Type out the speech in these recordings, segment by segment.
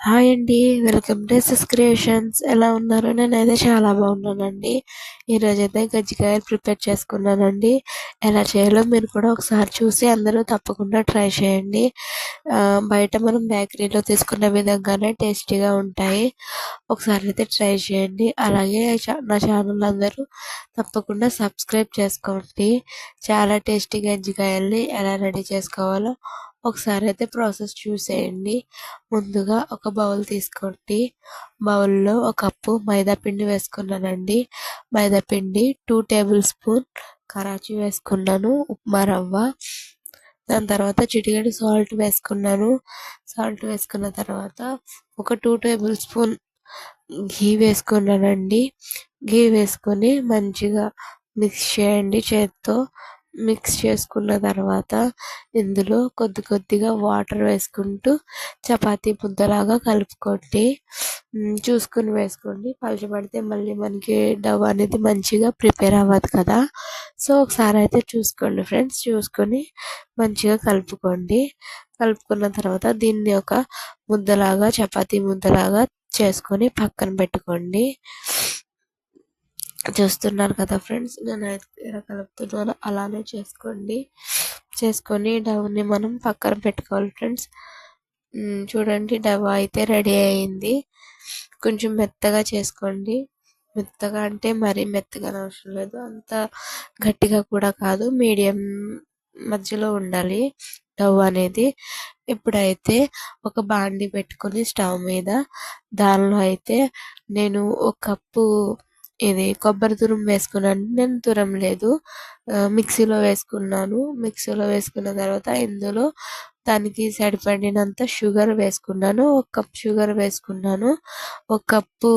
Hi అండి welcome to SS creations. ఎలా ఉన్నారు? నేనైతే చాలా బాగున్నానండి. ఈరోజైతే గజ్జికాయలు ప్రిపేర్ చేసుకున్నానండి. ఎలా చేయాలో మీరు కూడా ఒకసారి చూసి అందరూ తప్పకుండా ట్రై చేయండి. బయట మనం బేకరీలో తీసుకున్న విధంగానే టేస్టీగా ఉంటాయి. ఒకసారి అయితే ట్రై చేయండి. అలాగే నా ఛానల్ అందరూ తప్పకుండా సబ్స్క్రైబ్ చేసుకోండి. చాలా టేస్టీ గంజికాయల్ని ఎలా రెడీ చేసుకోవాలో ఒకసారి అయితే ప్రాసెస్ చూసేయండి. ముందుగా ఒక బౌల్ తీసుకోండి. బౌల్లో ఒక కప్పు మైదాపిండి వేసుకున్నానండి. మైదాపిండి టూ టేబుల్ స్పూన్ కరాచీ వేసుకున్నాను ఉప్మా రవ్వ. దాని తర్వాత చిటికెడు సాల్ట్ వేసుకున్నాను. సాల్ట్ వేసుకున్న తర్వాత ఒక టూ టేబుల్ స్పూన్ ఘీ వేసుకున్నానండి. ఘీ వేసుకొని మంచిగా మిక్స్ చేయండి చేత్తో. మిక్స్ చేసుకున్న తర్వాత ఇందులో కొద్ది కొద్దిగా వాటర్ వేసుకుంటూ చపాతీ ముద్దలాగా కలుపుకోండి. చూసుకుని వేసుకోండి. పలచబడితే మళ్ళీ మనకి డవ్ అనేది మంచిగా ప్రిపేర్ అవ్వదు కదా. సో ఒకసారి అయితే చూసుకోండి ఫ్రెండ్స్. చూసుకొని మంచిగా కలుపుకోండి. కలుపుకున్న తర్వాత దీన్ని ఒక ముద్దలాగా చపాతీ ముద్దలాగా చేసుకొని పక్కన పెట్టుకోండి. చూస్తున్నారు కదా ఫ్రెండ్స్ నేను ఎలా కలుపుతున్నానో అలానే చేసుకోండి. చేసుకొని డవ్ని మనం పక్కన పెట్టుకోవాలి ఫ్రెండ్స్. చూడండి డవ్ అయితే రెడీ అయింది. కొంచెం మెత్తగా చేసుకోండి. మెత్తగా అంటే మరీ మెత్తగా అవసరం లేదు. అంత గట్టిగా కూడా కాదు. మీడియం మధ్యలో ఉండాలి. స్టవ్ అనేది ఇప్పుడైతే ఒక బాండి పెట్టుకొని స్టవ్ మీద దానిలో అయితే నేను ఒక కప్పు ఇది కొబ్బరి తురుము వేసుకున్నాను. నేను తురం లేదు. మిక్సీలో వేసుకున్నాను. మిక్సీలో వేసుకున్న తర్వాత ఇందులో దానికి సరిపడినంత షుగర్ వేసుకున్నాను. ఒక కప్ షుగర్ వేసుకున్నాను. ఒక కప్పు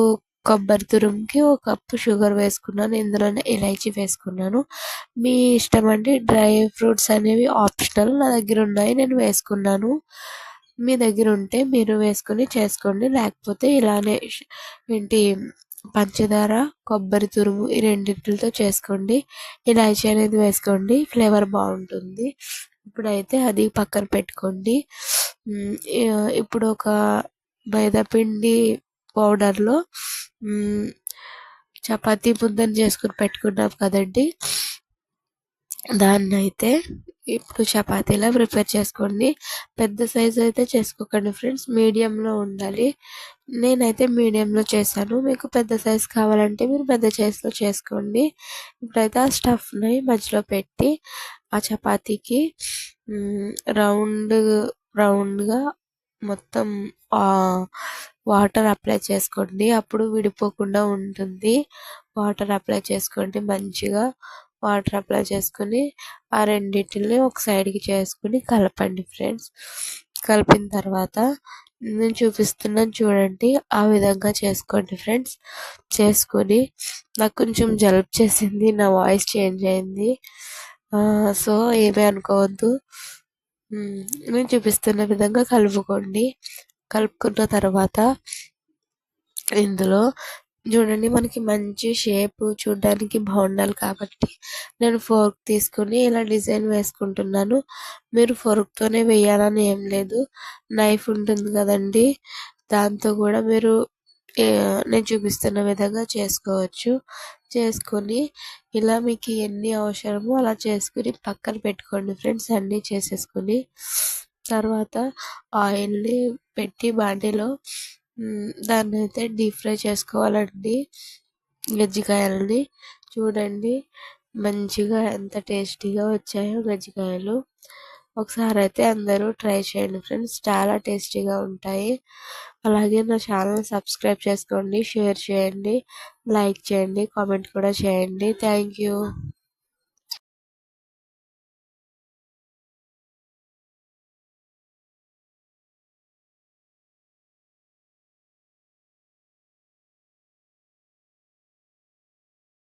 కొబ్బరి తురుముకి ఒక కప్పు షుగర్ వేసుకున్నాను. ఇందులోనే ఇలైచి వేసుకున్నాను. మీ ఇష్టం అండి? డ్రై ఫ్రూట్స్ అనేవి ఆప్షనల్. నా దగ్గర ఉన్నాయి నేను వేసుకున్నాను. మీ దగ్గర ఉంటే మీరు వేసుకొని చేసుకోండి. లేకపోతే ఇలానే ఏంటి పంచదార కొబ్బరి తురుము ఈ రెండింటితో చేసుకోండి. ఇలాచీ అనేది వేసుకోండి. ఫ్లేవర్ బాగుంటుంది. ఇప్పుడైతే అది పక్కన పెట్టుకోండి. ఇప్పుడు ఒక మైదాపిండి పౌడర్లో చపాతీ ముద్దని చేసుకుని పెట్టుకున్నాం కదండి. దాన్ని అయితే ఇప్పుడు చపాతీలా ప్రిపేర్ చేసుకోండి. పెద్ద సైజు అయితే చేసుకోకండి ఫ్రెండ్స్ మీడియంలో ఉండాలి. నేనైతే మీడియంలో చేశాను. మీకు పెద్ద సైజు కావాలంటే మీరు పెద్ద సైజులో చేసుకోండి. ఇప్పుడైతే ఆ స్టఫ్ని మధ్యలో పెట్టి ఆ చపాతీకి రౌండ్ రౌండ్గా మొత్తం వాటర్ అప్లై చేసుకోండి. అప్పుడు విడిపోకుండా ఉంటుంది. వాటర్ అప్లై చేసుకోండి. మంచిగా వాటర్ అప్లై చేసుకొని ఆ రెండింటిని ఒక సైడ్కి చేసుకుని కలపండి ఫ్రెండ్స్. కలిపిన తర్వాత నేను చూపిస్తున్నాను చూడండి. ఆ విధంగా చేసుకోండి ఫ్రెండ్స్. చేసుకొని నాకు కొంచెం జలుబు చేసింది. నా వాయిస్ చేంజ్ అయింది. సో ఏమీ అనుకోవద్దు. నేను చూపిస్తున్న విధంగా కలుపుకోండి. కలుపుకున్న తర్వాత ఇందులో చూడండి మనకి మంచి షేప్ చూడడానికి బాగుండాలి కాబట్టి నేను ఫోర్క్ తీసుకుని ఇలా డిజైన్ వేసుకుంటున్నాను. మీరు ఫోర్క్తోనే వేయాలని ఏం లేదు. నైఫ్ ఉంటుంది కదండి. దాంతో కూడా మీరు నేను చూపిస్తున్న విధంగా చేసుకోవచ్చు. చేసుకొని ఇలా మీకు ఎన్ని అవసరమో అలా చేసుకుని పక్కన పెట్టుకోండి ఫ్రెండ్స్ అన్నీ చేసేసుకుని. తర్వాత ఆయిల్ని పెట్టి బాండీలో దాన్ని అయితే డీప్ ఫ్రై చేసుకోవాలండి. గజ్జికాయలని చూడండి మంచిగా ఎంత టేస్టీగా వచ్చాయో గజ్జికాయలు. ఒకసారి అయితే అందరూ ట్రై చేయండి ఫ్రెండ్స్ చాలా టేస్టీగా ఉంటాయి. అలాగే నా ఛానల్ సబ్స్క్రైబ్ చేసుకోండి షేర్ చేయండి లైక్ చేయండి కామెంట్ కూడా చేయండి. Thank you.